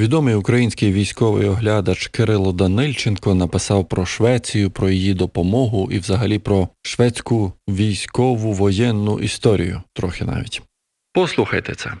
Відомий український військовий оглядач Кирило Данильченко написав про Швецію, про її допомогу і взагалі про шведську військову воєнну історію, трохи навіть. Послухайте це.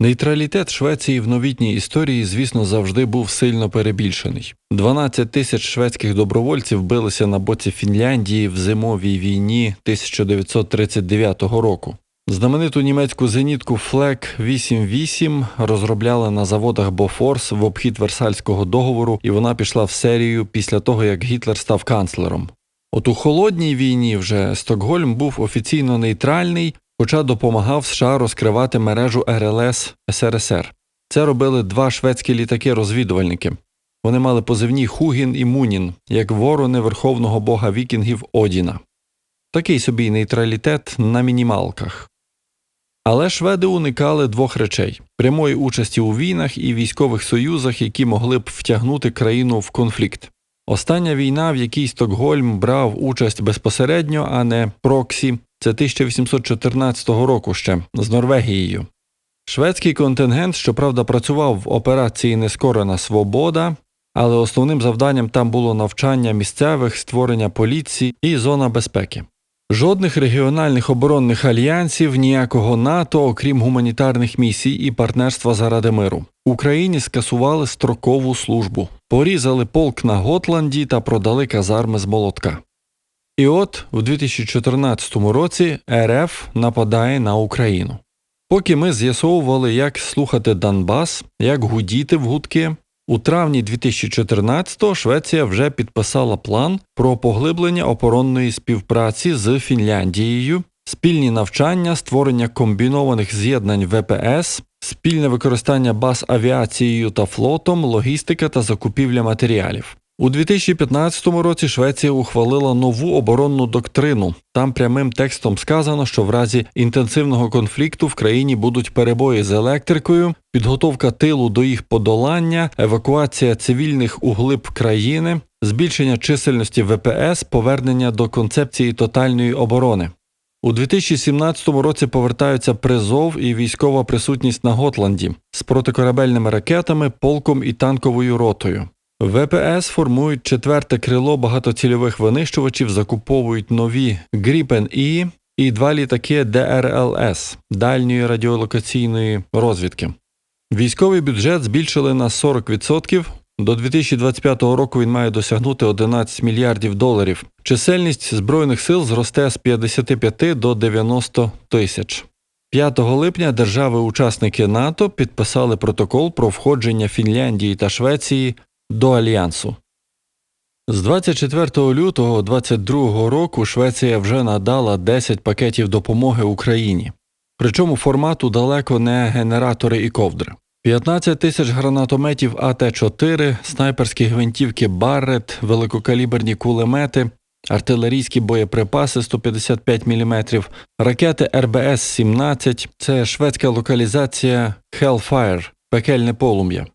Нейтралітет Швеції в новітній історії, звісно, завжди був сильно перебільшений. 12 тисяч шведських добровольців билися на боці Фінляндії в зимовій війні 1939 року. Знамениту німецьку зенітку Флек 88 розробляли на заводах Бофорс в обхід Версальського договору, і вона пішла в серію після того, як Гітлер став канцлером. От у холодній війні вже Стокгольм був офіційно нейтральний, хоча допомагав США розкривати мережу РЛС СРСР. Це робили два шведські літаки-розвідувальники. Вони мали позивні Хугін і Мунін, як ворони верховного бога вікінгів Одіна. Такий собі нейтралітет на мінімалках. Але шведи уникали двох речей прямої участі у війнах і військових союзах, які могли б втягнути країну в конфлікт. Остання війна, в якій Стокгольм брав участь безпосередньо, а не проксі, це 1814 року ще з Норвегією. Шведський контингент, щоправда, працював в операції Нескорена Свобода, але основним завданням там було навчання місцевих, створення поліції і зона безпеки. Жодних регіональних оборонних альянсів, ніякого НАТО, окрім гуманітарних місій і партнерства заради миру. Україні скасували строкову службу, порізали полк на Готланді та продали казарми з молотка. І от у 2014 році РФ нападає на Україну. Поки ми з'ясовували, як слухати Донбас, як гудіти в гудки, у травні 2014-го Швеція вже підписала план про поглиблення оборонної співпраці з Фінляндією, спільні навчання, створення комбінованих з'єднань ВПС, спільне використання баз авіацією та флотом, логістика та закупівля матеріалів. У 2015 році Швеція ухвалила нову оборонну доктрину. Там прямим текстом сказано, що в разі інтенсивного конфлікту в країні будуть перебої з електрикою, підготовка тилу до їх подолання, евакуація цивільних у глиб країни, збільшення чисельності ВПС, повернення до концепції тотальної оборони. У 2017 році повертаються призов і військова присутність на Готланді з протикорабельними ракетами, полком і танковою ротою. ВПС формують четверте крило багатоцільових винищувачів, закуповують нові Gripen І і два літаки ДРЛС дальньої радіолокаційної розвідки. Військовий бюджет збільшили на 40%. До 2025 року він має досягнути 11 мільярдів доларів. Чисельність збройних сил зросте з 55 до 90 тисяч. 5 липня держави-учасники НАТО підписали протокол про входження Фінляндії та Швеції до альянсу. З 24 лютого 2022 року Швеція вже надала 10 пакетів допомоги Україні. Причому формату далеко не генератори і ковдри. 15 тисяч гранатометів АТ-4, снайперські гвинтівки Баррет, великокаліберні кулемети, артилерійські боєприпаси 155 мм, ракети РБС-17 це шведська локалізація Hellfire – пекельне полум'я.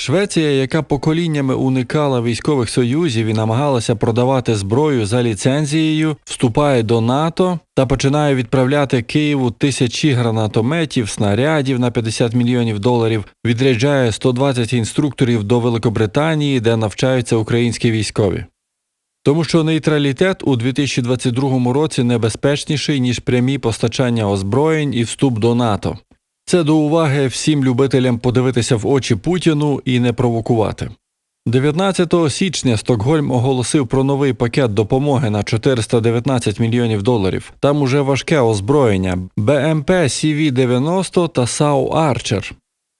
Швеція, яка поколіннями уникала військових союзів і намагалася продавати зброю за ліцензією, вступає до НАТО та починає відправляти Києву тисячі гранатометів, снарядів на 50 мільйонів доларів, відряджає 120 інструкторів до Великобританії, де навчаються українські військові. Тому що нейтралітет у 2022 році небезпечніший ніж прямі постачання озброєнь і вступ до НАТО. Це до уваги всім любителям подивитися в очі Путіну і не провокувати. 19 січня Стокгольм оголосив про новий пакет допомоги на 419 мільйонів доларів. Там уже важке озброєння БМП CV-90 та САУ Арчер.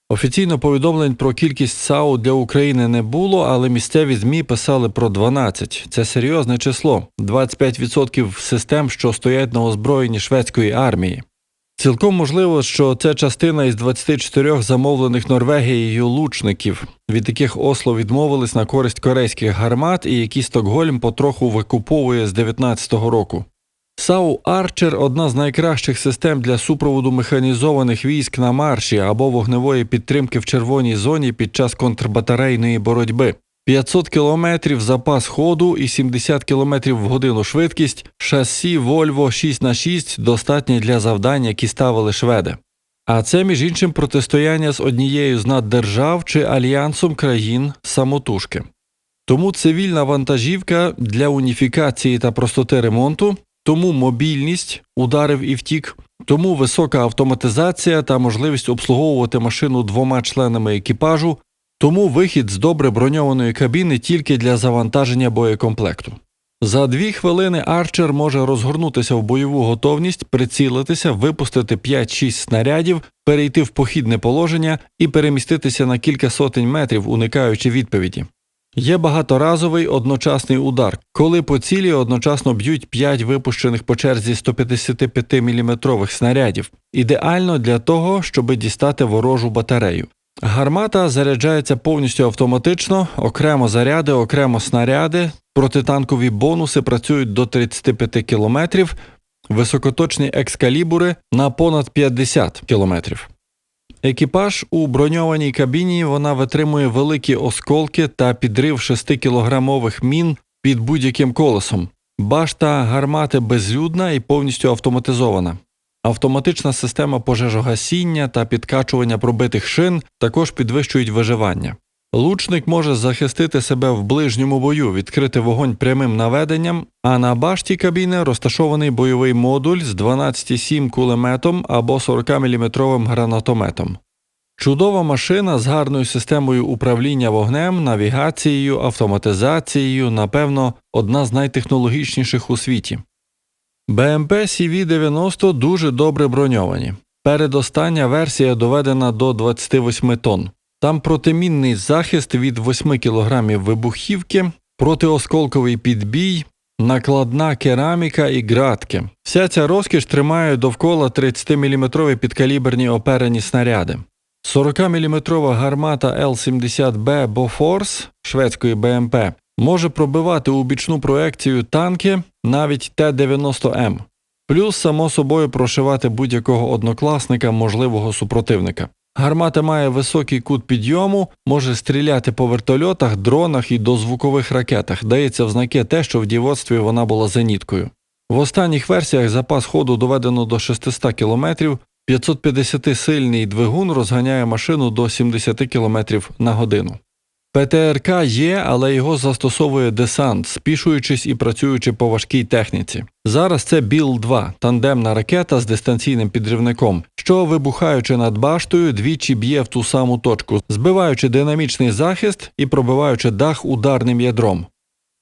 Офіційно повідомлень про кількість САУ для України не було, але місцеві ЗМІ писали про 12. Це серйозне число 25% систем, що стоять на озброєнні шведської армії. Цілком можливо, що це частина із 24 замовлених Норвегією лучників, від яких Осло відмовились на користь корейських гармат, і які Стокгольм потроху викуповує з 19-го року. САУ Арчер одна з найкращих систем для супроводу механізованих військ на марші або вогневої підтримки в червоній зоні під час контрбатарейної боротьби. 500 км запас ходу і 70 км в годину швидкість, шасі Volvo 6х6 достатні для завдань, які ставили шведи. А це, між іншим, протистояння з однією з наддержав чи альянсом країн самотужки. Тому цивільна вантажівка для уніфікації та простоти ремонту, тому мобільність ударив і втік, тому висока автоматизація та можливість обслуговувати машину двома членами екіпажу, тому вихід з добре броньованої кабіни тільки для завантаження боєкомплекту. За дві хвилини Арчер може розгорнутися в бойову готовність, прицілитися, випустити 5-6 снарядів, перейти в похідне положення і переміститися на кілька сотень метрів, уникаючи відповіді. Є багаторазовий одночасний удар, коли по цілі одночасно б'ють 5 випущених по черзі 155 мм снарядів, ідеально для того, щоб дістати ворожу батарею. Гармата заряджається повністю автоматично, окремо заряди, окремо снаряди, протитанкові бонуси працюють до 35 км, високоточні екскалібури на понад 50 км. Екіпаж у броньованій кабіні вона витримує великі осколки та підрив 6-кілограмових мін під будь-яким колесом. Башта гармати безлюдна і повністю автоматизована. Автоматична система пожежогасіння та підкачування пробитих шин також підвищують виживання. Лучник може захистити себе в ближньому бою, відкрити вогонь прямим наведенням, а на башті кабіни розташований бойовий модуль з 12,7 кулеметом або 40-мм гранатометом. Чудова машина з гарною системою управління вогнем, навігацією, автоматизацією, напевно, одна з найтехнологічніших у світі. БМП CV-90 дуже добре броньовані. Передостання версія доведена до 28 тонн. Там протимінний захист від 8 кг вибухівки, протиосколковий підбій, накладна кераміка і ґратки. Вся ця розкіш тримає довкола 30-мм підкаліберні оперені снаряди. 40-мм гармата Л-70Б Бофорс шведської БМП може пробивати у бічну проекцію танки навіть Т-90М, плюс, само собою, прошивати будь-якого однокласника можливого супротивника. Гармата має високий кут підйому, може стріляти по вертольотах, дронах і дозвукових ракетах. Дається в знаки те, що в дівоцтві вона була зеніткою. В останніх версіях запас ходу доведено до 600 км, 550-сильний двигун розганяє машину до 70 км на годину. ПТРК є, але його застосовує десант, спішуючись і працюючи по важкій техніці. Зараз це Біл-2 тандемна ракета з дистанційним підривником, що, вибухаючи над баштою, двічі б'є в ту саму точку, збиваючи динамічний захист і пробиваючи дах ударним ядром.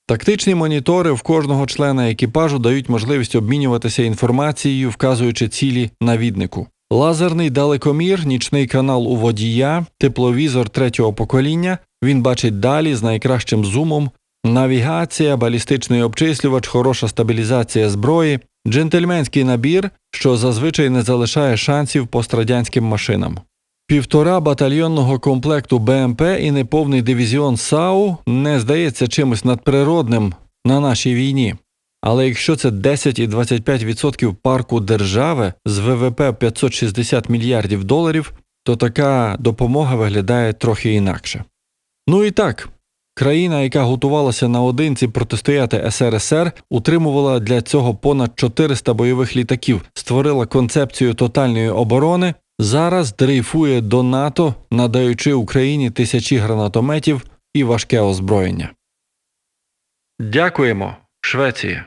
Тактичні монітори в кожного члена екіпажу дають можливість обмінюватися інформацією, вказуючи цілі навіднику. Лазерний далекомір, нічний канал у водія, тепловізор третього покоління. Він бачить далі з найкращим зумом, навігація, балістичний обчислювач, хороша стабілізація зброї, джентльменський набір, що зазвичай не залишає шансів пострадянським машинам. Півтора батальйонного комплекту БМП і неповний дивізіон САУ не здається чимось надприродним на нашій війні. Але якщо це 10 і 25% парку держави з ВВП 560 мільярдів доларів, то така допомога виглядає трохи інакше. Ну і так, країна, яка готувалася наодинці протистояти СРСР, утримувала для цього понад 400 бойових літаків, створила концепцію тотальної оборони, зараз дрейфує до НАТО, надаючи Україні тисячі гранатометів і важке озброєння. Дякуємо, Швеція.